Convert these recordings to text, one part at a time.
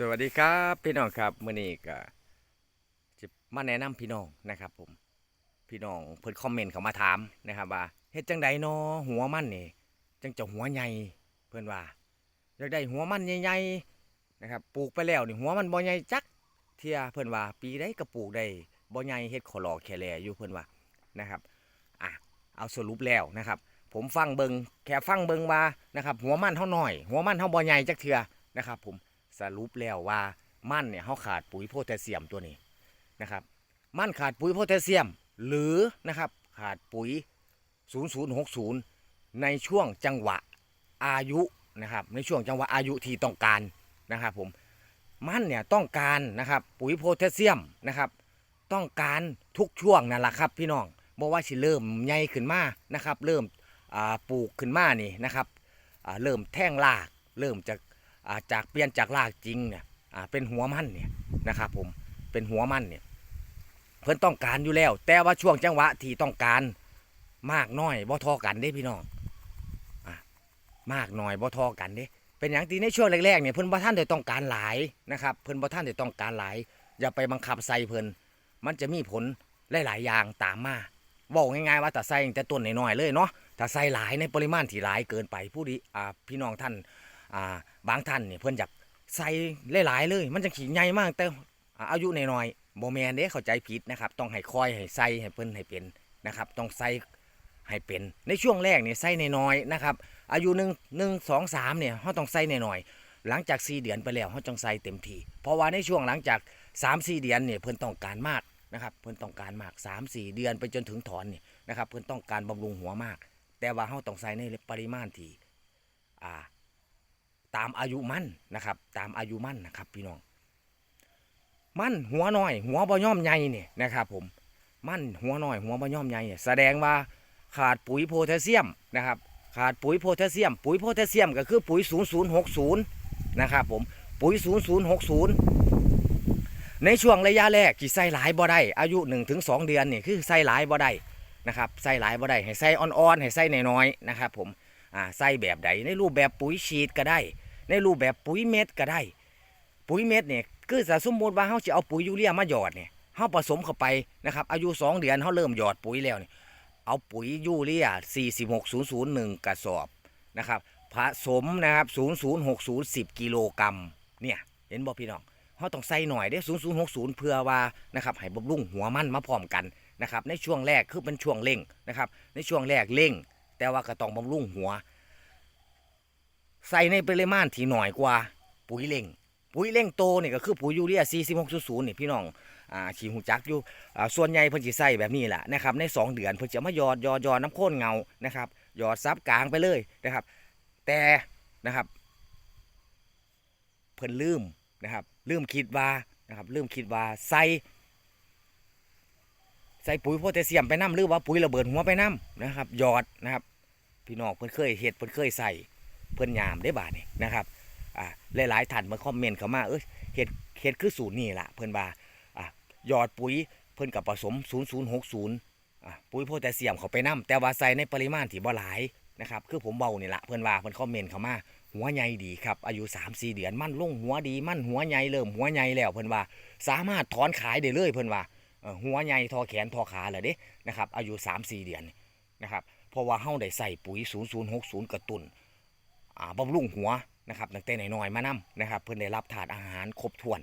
สวัสดีครับพี่น้องครับมื้อนี้ก็จะมาแนะนำพี่น้องนะครับ ผมพี่น้องเพิ่นคอมเมนต์เขามาถามนะครับว่าเฮ็ดจังใดเนาะหัวมันนี่จังจะหัวใหญ่เพิ่นว่าอยากได้หัวมันใหญ่ๆนะครับปลูกไปแล้วนี่หัวมันบ่ใหญ่จักเทียเพิ่นว่า ปีใดก็ปลูกได้บ่ใหญ่เฮ็ดขอลอแคแลอยู่เพิ่นว่านะครับอะเอาสรุปแล้วนะครับ ผมฟังเบิงแค่ฟังเบิงว่านะครับหัวมันเท่าน้อย หัวมันเท่าบ่ใหญ่จักเทือนะครับ ผม สรุปแล้วว่ามันเนี่ยเขาขาดปุ๋ยโพแทสเซียมตัวนี้นะครับ มันขาดปุ๋ยโพแทสเซียม หรือนะครับขาดปุ๋ย 0060 ในช่วงจังหวะอายุนะครับ ในช่วงจังหวะอายุที่ต้องการนะครับผมมันเนี่ยต้องการนะครับปุ๋ยโพแทสเซียมนะครับ ต้องการทุกช่วงนั่นแหละครับ พี่น้องบอกว่าสิเริ่มใหญ่ขึ้นมานะครับ เริ่มปลูกขึ้นมานี่นะครับเริ่มแท่งราก เริ่มจาก จากเปลี่ยนจากรากจริงเนี่ยเป็นหัวมันเนี่ยนะครับผมเป็นหัวมันเนี่ยเพิ่อนต้องการอยู่แล้ว แต่ว่าช่วงจังหวะที่ต้องการมากน้อยบ่ทอกันเด้พี่น้องอมากน้อยบ่ทอกันเด้เป็นอย่างที่ในช่วงแรกๆเนี่ยเพิ่อนบ่ท่านได้ต้องการหลายนะครับเพิ่อนบ่ท่านได้ต้องการหลาย อย่าไปบังคับใส่เพิ่อนมันจะมีผลหลายๆอย่างตามมาบอกง่ายๆว่าแต่ใส่แต่ต้นน้อยๆเลยเนาะถ้าใส่หลายในปริมาณที่หลายเกินไปผู้ดีพี่น้องท่าน อ่าบางท่านเนี่ยเพิ่อนอยากใส่หลายๆเลย มันจะขี่ใหญ่มากแต่อายุน้อยๆโบแมนเด้เข้าใจผิดนะครับ ต้องให้คอยให้ใส่ให้เพิ่อนให้เป็นนะครับ ต้องใส่ให้เป็นในช่วงแรกเนี่ยใส่น้อยๆนะครับ อายุ1 1 2 3เนี่ยเฮาต้องใส่น้อยๆหลังจาก4เดือนไปแล้วเฮาต้องใส่เต็มทีเพราะว่าในช่วงหลังจาก3 4เดือนเนี่ยเพิ่อนต้องการมากนะครับ เพิ่อนต้องการมาก3 4เดือนไปจนถึงถอนเนี่ยนะครับ เพิ่อนต้องการบำรุงหัวมาก แต่ว่าเฮาต้องใส่ในปริมาณที่อ่า ตามอายุมันนะครับ ตามอายุมันนะครับ พี่น้อง มันหัวน้อย หัวบ่ย่อมใหญ่เนี่ยนะครับผมมันหัวน้อยหัวบ่ย่อมใหญ่แสดงว่าขาดปุ๋ยโพแทสเซียมนะครับ ขาดปุ๋ยโพแทสเซียม ปุ๋ยโพแทสเซียมก็คือปุ๋ย 0060 นะครับผมปุ๋ย 0060 ในช่วงระยะแรกที่ใส่หลายบ่ได้อายุ 1-2 เดือนนี่คือใส่หลายบ่ได้นะครับใส่หลายบ่ได้ให้ใส่อ่อนๆให้ใส่น้อยๆนะครับผมอ่าใส่แบบใดในรูปแบบปุ๋ยฉีดก็ได้ ในรูปแบบปุ๋ยเม็ดก็ได้ ปุ๋ยเม็ดเนี่ยคือถ้าสมมติว่าเขาจะเอาปุ๋ยยูเรียมาหยอดเนี่ยเขาผสมเข้าไปนะครับอายุ 2 เดือนเขาเริ่มหยอดปุ๋ยแล้วเนี่ยเอาปุ๋ยยูเรีย 46001 กระสอบนะครับผสมนะครับ0060 10 กิโลกรัมเนี่ยเห็นบ่พี่น้องเขาต้องใส่หน่อยเด้0060 เพื่อว่านะครับให้บำรุงหัวมันมาพร้อมกันนะครับในช่วงแรกคือเป็นช่วงเร่งนะครับในช่วงแรกเร่ง แต่ว่าก็ต้องบำรุงหัว ใส่ในปริมาณที่หน่อยกว่า ปุ๋ยเร่ง ปุ๋ยเร่งโตนี่ก็คือปุ๋ยยูเรีย4600นี่พี่น้องอ่าขี่หูจักอยู่อ่าส่วนใหญ่เพิ่นสิใส่แบบนี้แหละนะครับใน 2 เดือนเพิ่นจะมาหยอดหยอดหยอดน้ำข้นเงานะครับหยอดซับกลางไปเลยนะครับ แต่นะครับเพิ่นลืมนะครับลืมคิดว่านะครับลืมคิดว่าใส่ใส่ปุ๋ยโพแทสเซียมไปน้ำหรือว่าปุ๋ยระเบิดหัวไปน้ำนะครับหยอดนะครับพี่น้องเพิ่นเคยเฮ็ดเพิ่นเคยใส่ เพิ่นยามได้บาดนี่นะครับอ่าหลายๆท่านมาคอมเมนต์เข้ามาเอ้ยเฮ็ดเฮ็ดคือสูตรนี่ละเพิ่นว่าอ่าหยอดปุ๋ยเพิ่นกับผสม 0060อ่าปุ๋ยโพแทสเซียมเขาไปนํแต่ว่าใส่ในปริมาณที่บ่หลายนะครับคือผมเบานี่ละเพิ่นว่าเพิ่นคอมเมนต์เข้ามา หัวใหญ่ดีครับ อายุ 3-4 เดือนมั่นลงหัวดีมั่นหัวใหญ่เริ่มหัวใหญ่แล้วเพิ่นว่า สามารถถอนขายได้เลยเพิ่นว่าหัวใหญ่ทอแขนทอขาแล้วเด้นะครับอายุ 3-4 เดือนนะครับเพราะว่าเฮาได้ใส่ปุ๋ย 0060 กระตุน บำรุงหัวนะครับตั้งแต่น้อยๆมานํนะครับ เพิ่อนได้รับถาดอาหารครบถ้วน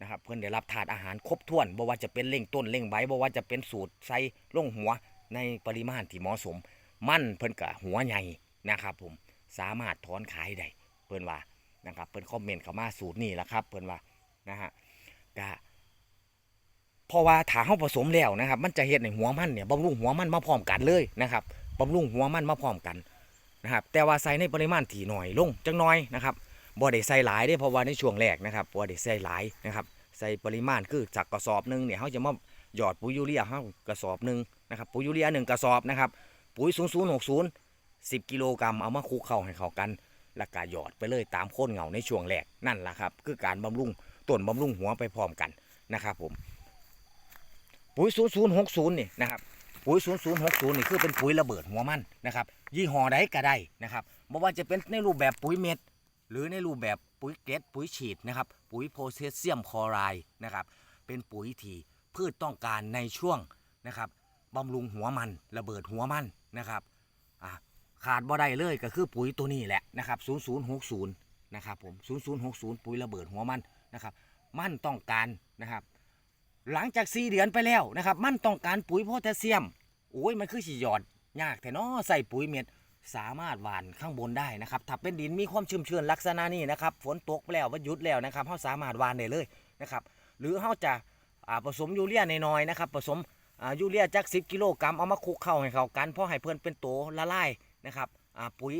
นะครับ เพิ่อนได้รับถาดอาหารครบถ้วนบ่ว่าจะเป็นเร่งต้นเร่งใบบ่ว่าจะเป็นสูตรใส่ลงหัวในปริมาณที่เหมาะสม มั่นเพิ่อนก็หัวใหญ่นะครับ ผมสามารถถอนขายได้เพิ่อนว่านะครับ เพิ่อนคอมเมนต์เข้ามาสูตรนี้แหละครับ เพิ่อนว่านะฮะก็เพราะว่าถาเฮาผสมแล้วนะครับ มันจะเฮ็ดให้หัวมันเนี่ยบำรุงหัวมันมาพร้อมกันเลยนะครับบำรุงหัวมันมาพร้อมกัน นะครับแต่ว่าใส่ในปริมาณที่หน้อยลงจังน้อยนะครับบ่ได้ใส่หลายเด้เพราะว่าในช่วงแรกนะครับบ่ได้ใส่หลายนะครับใส่ปริมาณคือจากกระสอบหนึ่งเนี่ยเขาจะมาหยอดปุ๋ยยูเรียเฮากระสอบหนึ่งนะครับปุ๋ยยูเรียหนึ่งกระสอบนะครับปุ๋ย0060 10กิโลกรัมเอามาคลุกเข้าให้เข้ากันแล้วก็หยอดไปเลยตามโคนเหงาในช่วงแรกนั่นแหละครับคือการบำรุงต้นบำรุงหัวไปพร้อมกันนะครับผมปุ๋ย0060นี่นะครับ ปุ๋ย 0060 นี่คือเป็นปุ๋ยระเบิดหัวมันนะครับ ยี่ห้อใดก็ได้นะครับไม่ว่าจะเป็นในรูปแบบปุ๋ยเม็ด หรือในรูปแบบปุ๋ยเกล็ดปุ๋ยฉีดนะครับ ปุ๋ยโพแทสเซียมคลอไรด์นะครับ เป็นปุ๋ยที่พืชต้องการในช่วงนะครับบำรุงหัวมันระเบิดหัวมันนะครับขาดบ่ได้เลยก็คือปุ๋ยตัวนี้แหละนะครับ 0060 นะครับผม 0060 ปุ๋ยระเบิดหัวมันนะครับ มันต้องการนะครับ หลังจาก4เดือนไปแล้วนะครับ มันต้องการปุ๋ยโพแทสเซียมโอ้ยมันคือสิหยอดยากแต่นาะใส่ปุ๋ยเม็ดสามารถหว่านข้างบนได้นะครับถ้าเป็นดินมีความชุ่มชื้นลักษณะนี้นะครับฝนตกไปแล้วว่าหยุดแล้วนะครับเขาสามารถหว่านได้เลยนะครับ หรือเขาจะาผสมยูเรียน้อยๆนะครับผสมยูเรียจัก10 กิโลกรัมเอามาคลุกเข้าให้เข้ากันเพราะให้เพื่อนเป็นโตละลายนะครับปุ๋ย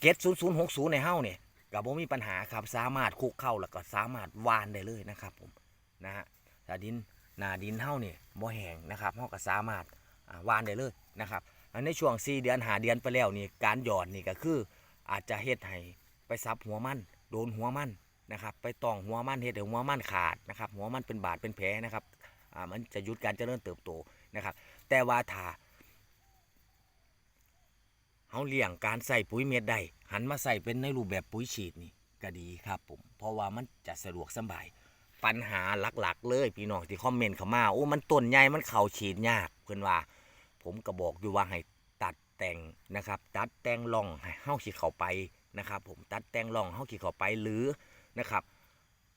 เกต0060ในเฮ้าเนี่ยกับผมมีปัญหาครับสามารถคลุกเข้าแล้วก็สามารถว่านได้เลยนะครับผมนะฮะ แต่ดินหนาดินเฮ้าเนี่ยบ่แห้งนะครับเฮาก็สามารถวานได้เลยนะครับในช่วง 4 เดือนหาเดือนไปแล้วนี่การหยอดนี่ก็คืออาจจะเฮ็ดให้ไปซับหัวมันโดนหัวมันนะครับไปตองหัวมันเฮ็ดให้หัวมันขาดนะครับหัวมันเป็นบาดเป็นแผลนะครับอ่ามันจะหยุดการเจริญเติบโตนะครับแต่ว่าถ้าเฮาเลี่ยงการใส่ปุ๋ยเม็ดได้หันมาใส่เป็นในรูปแบบปุ๋ยฉีดนี่ก็ดีครับผมเพราะว่ามันจะสะดวกสบาย ปัญหาหลักๆ เลยพี่น้องที่คอมเมนต์เข้ามาโอ้มันต้นใหญ่มันเข่าฉีดยากเพิ่อนว่า ผมก็บอกอยู่ว่าให้ตัดแต่งนะครับ ตัดแต่งล่องให้เฮาขีดเข้าไปนะครับ ผมตัดแต่งล่องเฮาขีดเข้าไปหรือนะครับ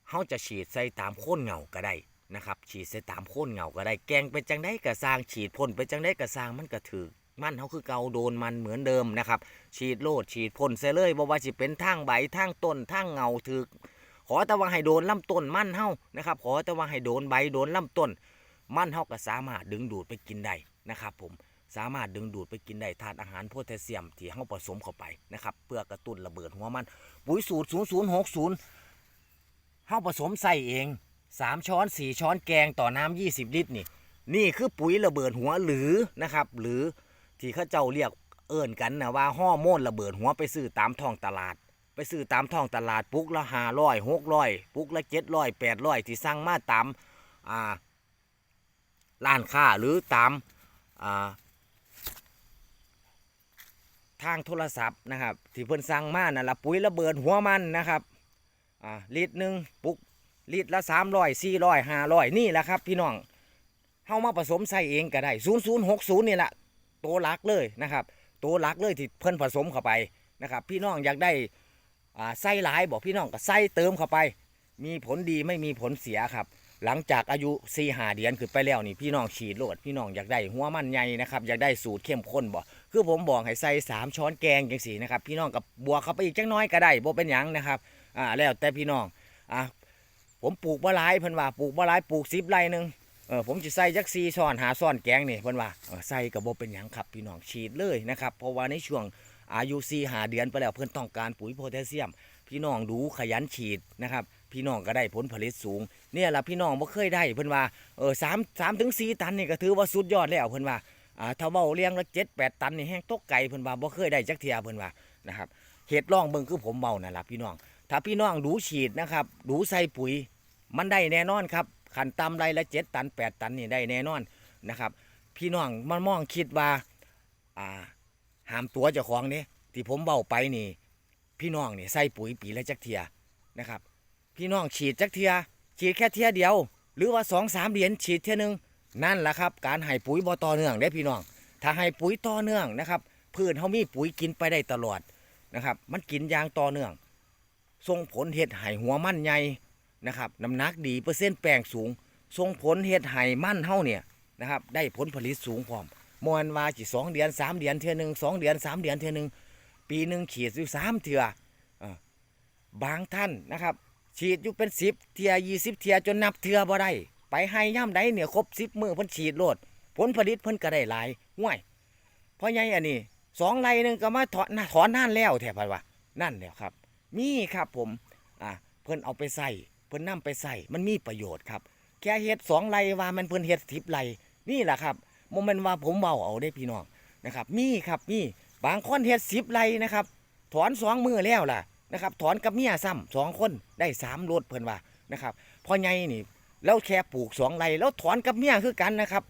เฮาจะฉีดใส่ตามโคนเงาก็ได้นะครับฉีดใส่ตามโคนเงาก็ได้แกงเป็นจังได้กระสร้างฉีดพ่นเป็นจังได้กระสร้างมันก็ถือมันเฮาคือเกาโดนมันเหมือนเดิมนะครับ ฉีดโลดฉีดพ่นใส่เลยบ่ว่าสิเป็นทางใบทางต้นทางเงาถือ ขอแต่ว่าให้โดนลำต้นมั่นเฮานะครับ ขอแต่ว่าให้โดนใบโดนลำต้น มั่นเฮาก็สามารถดึงดูดไปกินได้นะครับ ผมสามารถดึงดูดไปกินได้ธาตุอาหารโพแทสเซียมที่เฮาผสมเข้าไปนะครับ เพื่อกระตุ้นระเบิดหัวมัน ปุ๋ยสูตร 0060เฮาผสมใส่เอง 3 ช้อน 4 ช้อนแกงต่อน้ำ20 ลิตรนี่ นี่คือปุ๋ยระเบิดหัวหรือนะครับ หรือที่เขาเจ้าเรียกเอิ้นกันนะว่าฮอโมนระเบิดหัวไปซื้อตามท้องตลาด ไปซื้อตามท้องตลาดปุกละ500 600ปุกละ700 800ที่สั่งมาตามอ่าร้านค้าหรือตามอ่าทางโทรศัพท์นะครับ ที่เพิ่นสั่งมานั่นละปุ๋ยระเบิดหัวมันนะครับอ่าลิตรหนึ่งปุกลิตรละสามร้อยสี่ร้อยห้าร้อยนี่แหละครับ พี่น้องเฮามาผสมใส่เองก็ได้ศูนย์ศูนย์หกศูนย์นี่แหละตัวหลักเลยนะครับตัวหลักเลยที่เพิ่นผสมเข้าไปนะครับ พี่น้องอยากได้ ใส่หลายบอกพี่น้องก็ใส่เติมเข้าไป มีผลดีไม่มีผลเสียครับ หลังจากอายุ4หาเดือนขึ้นไปแล้วนี่พี่น้องฉีดโลดพี่น้องอยากได้หัวมันใหญ่นะครับอยากได้สูตรเข้มข้นบ่คือผมบอกให้ใส่สามช้อนแกงจังสีนะครับพี่น้องกับบวกเข้าไปอีกจังน้อยก็ได้บ่เป็นหยังนะครับอ่าแล้วแต่พี่น้องอะผมปลูกบะหลายเพิ่นว่าปลูกบะหลายปลูกสิบไร่หนึงเออผมจะใส่จักซีช้อนหาช้อนแกงนี่เพิ่นว่าใส่กับบเป็นหยังครับพี่น้องฉีดเลยนะครับเพราะว่าในช่วง อายุ4หาเดือนไปแล้วเพิ่อนต้องการปุ๋ยโพแทสเซียม พี่น้องดูขยันฉีดนะครับ พี่น้องก็ได้ผลผลิตสูง เนี่ยล่ะพี่น้องบ่เคยได้เพิ่อนว่าเออสามสามถึงสี่ตันนี่ก็ถือว่าสุดยอดแล้วเพิ่อนว่าอ่าถ้าเว้าเลี้ยงละเจ็ดแปดตันนี่แห้งตกไก่เพิ่อนว่าบ่เคยได้จักเทียเพิ่อนว่านะครับเห็ดร่องเบิ่งคือผมเบานั่นล่ะพี่น้อง ถ้าพี่น้องดูฉีดนะครับดูใส่ปุ๋ย มันได้แน่นอนครับขันตำไรละเจ็ดตันแปดตันนี่ได้แน่นอนนะครับ พี่น้องมันมองคิดว่าอ่า หามตัวเจ้าของนี่ที่ผมเบาไปนี่ พี่น้องนี่ใส่ปุ๋ยปีละจักเทียนะครับ พี่น้องฉีดจักเทีย ฉีดแค่เทียเดียว หรือว่าสองสามเหรียญฉีดเทียหนึงนั่นแหละครับ การให้ปุ๋ยบ่ต่อเนื่องได้พี่น้อง ถ้าให้ปุ๋ยต่อเนื่องนะครับพืชเขามีปุ๋ยกินไปได้ตลอดนะครับ มันกินยางต่อเนื่องส่งผลเห็ดให้หัวมั่นใหญ่นะครับน้ำหนักดีเปอร์เซ็นต์แป้งสูงส่งผลเห็ดให้มันเฮาเนี่ยนะครับได้ผลผลิตสูงพร้อม มวนว่าจีสองเดือนสามเดือนเทื่อหนึ่งสองเดือนสามเดือนเทื่อหนึ่งปีหนึ่งฉีดอยู่สามเทื่อบางท่านนะครับ ฉีดอยู่เป็นสิบเทียยี่สิบเทียจนนับเทือบ่ได้ไปให้ย่ำใดเนี่ยครบสิบมือเพิ่นฉีดโลดผลผลิตเพิ่นก็ได้หลายห่วยเพราะไงอันนี้สองไรหนึ่งก็มาถอนถอนนั่นแล้วแถบว่านั่นแหละครับ มีครับผมอ่าเพิ่นเอาไปใส่เพิ่นนํไปใส่มันมีประโยชน์ครับ แค่เฮ็ดสองไรว่ามันเพิ่นเฮ็ดสิบไรนี่แหละครับ โมเมนว่าผมเบาเอาได้พี่น้องนะครับ มีครับมีบางคนเฮ็ดสิบไรนะครับ ถอนสองมือแล้วล่ะนะครับ ถอนกับเมียซ้ำสองคนได้สามรถเพิ่นว่านะครับพอไงนี่แล้วแค่ปลูกสองไรแล้วถอนกับเมียคือกันนะครับ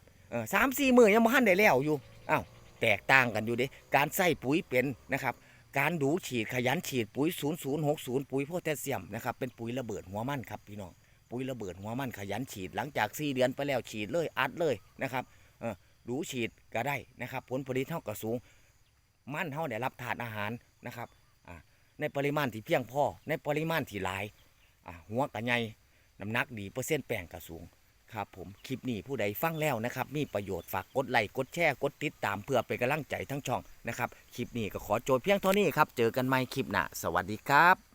สามสี่มือยังบ่ทันได้แล้วอยู่อ้าวแตกต่างกันอยู่เด้การใส่ปุ๋ยเป็นนะครับการดูฉีดขยันฉีดปุ๋ย 0060 ปุ๋ยโพแทสเซียมนะครับเป็นปุ๋ยระเบิดหัวมันครับพี่น้องปุ๋ยระเบิดหัวมันขยันฉีดหลังจาก 4 เดือนไปแล้วฉีดเลยอัดเลยนะครับ เออดูฉีดก็ได้นะครับ ผลผลิตเท่ากับสูง มั่นเท่าได้รับถาดอาหารนะครับในปริมาณที่เพียงพอในปริมาณที่หลายหัวกระไงน้ำหนักดีเปอร์เซ็นต์แป้งกระสูงครับผมคลิปนี้ผู้ใดฟังแล้วนะครับมีประโยชน์ฝากกดไลค์กดแชร์กดติดตามเพื่อเป็นกำลังใจทั้งช่องนะครับคลิปนี้ก็ขอโจทย์เพียงเท่านี้ครับเจอกันใหม่คลิปหน้าสวัสดีครับ